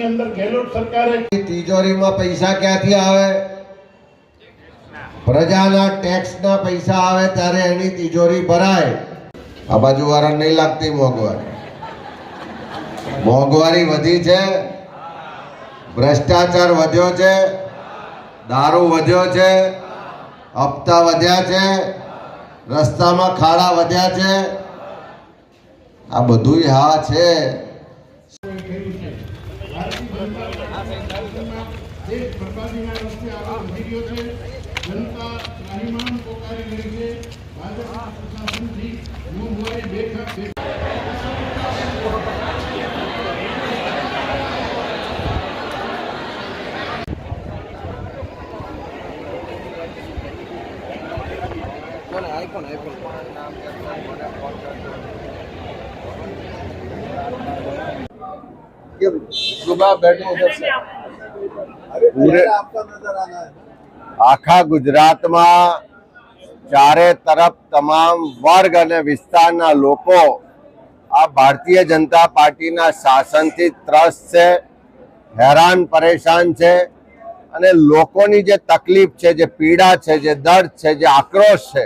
રાજસ્થાનની અંદર ગેહલોત સરકારે તિજોરીમાં પૈસા ક્યાંથી આવે? પ્રજાના ટેક્સના પૈસા આવે ત્યારે એની તિજોરી ભરાય. આ બાજુ વાળા નહીં લાગતી મોંઘવારી. મોંઘવારી વધી છે. ભ્રષ્ટાચાર વધ્યો છે. દારૂ વધ્યો છે. હપ્તા વધ્યા છે. રસ્તામાં ખાડા વધ્યા છે. આ બધુંય હા છે. દેશ બરબાદીના રસ્તે આગળ વધી રહ્યો છે જનતા ત્રાહિમામ પોકારી રહી છે. ભાજપના પ્રશાસનથી આખા ગુજરાતમાં ચારે તરફ તમામ વર્ગ અને વિસ્તારના લોકો આ ભારતીય જનતા પાર્ટીના શાસનથી ત્રસ્ત છે, હેરાન પરેશાન છે અને લોકોની જે તકલીફ છે, જે પીડા છે, જે દર્દ છે, જે આક્રોશ છે,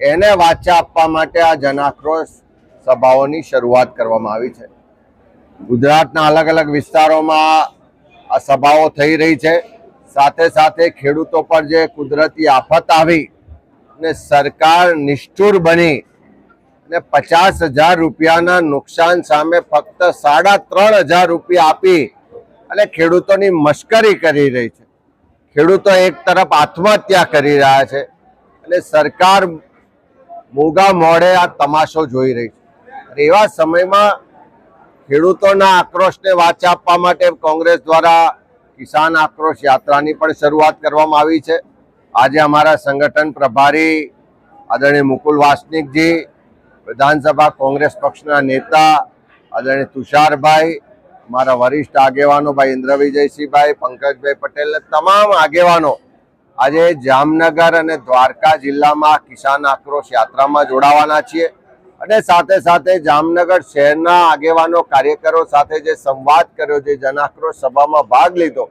એને વાચા આપવા માટે આ જનાક્રોશ સભાઓની શરૂઆત કરવામાં આવી છે. ગુજરાતના અલગ અલગ વિસ્તારોમાં આ સભાઓ થઈ રહી છે. સાથે સાથે ખેડૂતો પર જે કુદરતી આફત આવી ને સરકાર નિષ્ઠુર બની ને પચાસ હજાર રૂપિયાના નુકસાન સામે ફક્ત સાડા ત્રણ હજાર રૂપિયા આપી અને ખેડૂતોની મશ્કરી કરી રહી છે. ખેડૂતો એક તરફ આત્મહત્યા કરી રહ્યા છે અને સરકાર મોગા મોડે આ તમાશો જોઈ રહી છે. એવા સમયમાં ખેડૂતોના આક્રોશને વાચા આપવા માટે કોંગ્રેસ દ્વારા કિસાન આક્રોશ યાત્રાની પણ શરૂઆત કરવામાં આવી છે. આજે અમારા સંગઠન પ્રભારી આદરણીય મુકુલ વાસનિકજી, વિધાનસભા કોંગ્રેસ પક્ષના નેતા આદરણીય તુષારભાઈ મારા વરિષ્ઠ આગેવાનો ભાઈ ઇન્દ્ર વિજયસિંહભાઈ પંકજભાઈ પટેલ તમામ આગેવાનો આજે જામનગર અને દ્વારકા જિલ્લામાં કિસાન આક્રોશ યાત્રામાં જોડાવાના છીએ. અને સાથે સાથે જામનગર શહેરના આગેવાનો, કાર્યકરો સાથે જે સંવાદ કર્યો, જે જનાક્રોશ સભામાં ભાગ લીધો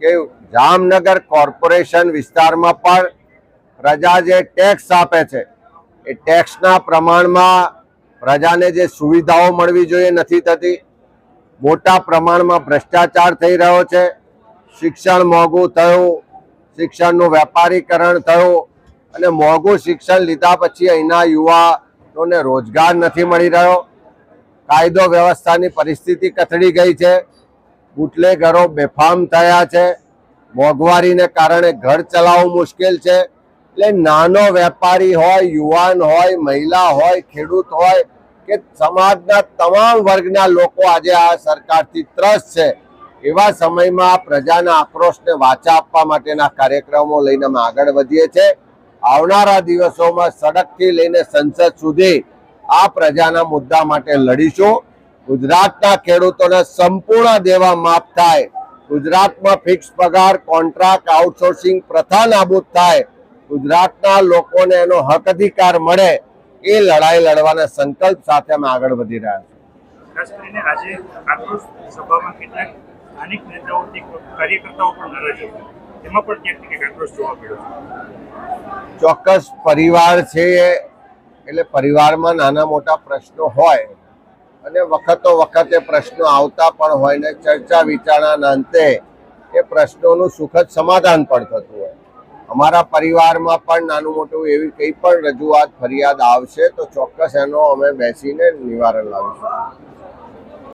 કે જામનગર કોર્પોરેશન વિસ્તારમાં પણ પ્રજા જે ટેક્સ આપે છે, એ ટેક્સના પ્રમાણમાં પ્રજાને જે સુવિધાઓ મળવી જોઈએ નથી થતી, મોટા પ્રમાણમાં ભ્રષ્ટાચાર થઈ રહ્યો છે, શિક્ષણ મોંઘું થયું, શિક્ષણનું વેપારીકરણ થયું અને મોંઘું શિક્ષણ લીધા પછી અહીંના યુવાનોને રોજગાર નથી મળી રહ્યો. કાયદો વ્યવસ્થાની પરિસ્થિતિ કથળી ગઈ છે. બુટલેગરો બેફામ થયા છે. મોંઘવારીને કારણે ઘર ચલાવવું મુશ્કેલ છે. એટલે નાનો વેપારી હોય, યુવાન હોય, મહિલા હોય, ખેડૂત હોય કે સમાજના તમામ વર્ગના લોકો આજે આ સરકારથી ત્રસ્ત છે. એવા સમયમાં પ્રજાના આક્રોશને વાચા આપવા માટેના કાર્યક્રમો લઈને અમે આગળ વધીએ છીએ. આવનારા દિવસોમાં સડકથી લઈને સંસદ સુધી આ પ્રજાના મુદ્દા માટે લડીશું. ગુજરાતના ખેડૂતોને સંપૂર્ણ દેવા માફ થાય. ગુજરાતમાં ફિક્સ પગાર કોન્ટ્રાક્ટ આઉટસોર્સિંગ પ્રથા નાબૂદ થાય. ગુજરાતના લોકોને એનો હક અધિકાર મળે. એ લડાઈ લડવાના સંકલ્પ સાથે અમે આગળ વધી રહ્યા છીએ. આજે કાર્યકર્તાઓ પણ નારાજ એમાં પણ ક્યાંક ક્યાંક આક્રોશ જોવા મળ્યો છે. ચોક્કસ પરિવાર છે એટલે પરિવારમાં નાના મોટા પ્રશ્નો હોય અને વખતો વખતે પ્રશ્નો આવતા પણ હોય ને ચર્ચા વિચારણાના અંતે એ પ્રશ્નોનું સુખદ સમાધાન પણ થતું હોય. અમારા પરિવારમાં પણ નાનું મોટું એવી કંઈ પણ રજૂઆત, ફરિયાદ આવશે તો ચોક્કસ એનો અમે બેસીને નિવારણ લાવીશું.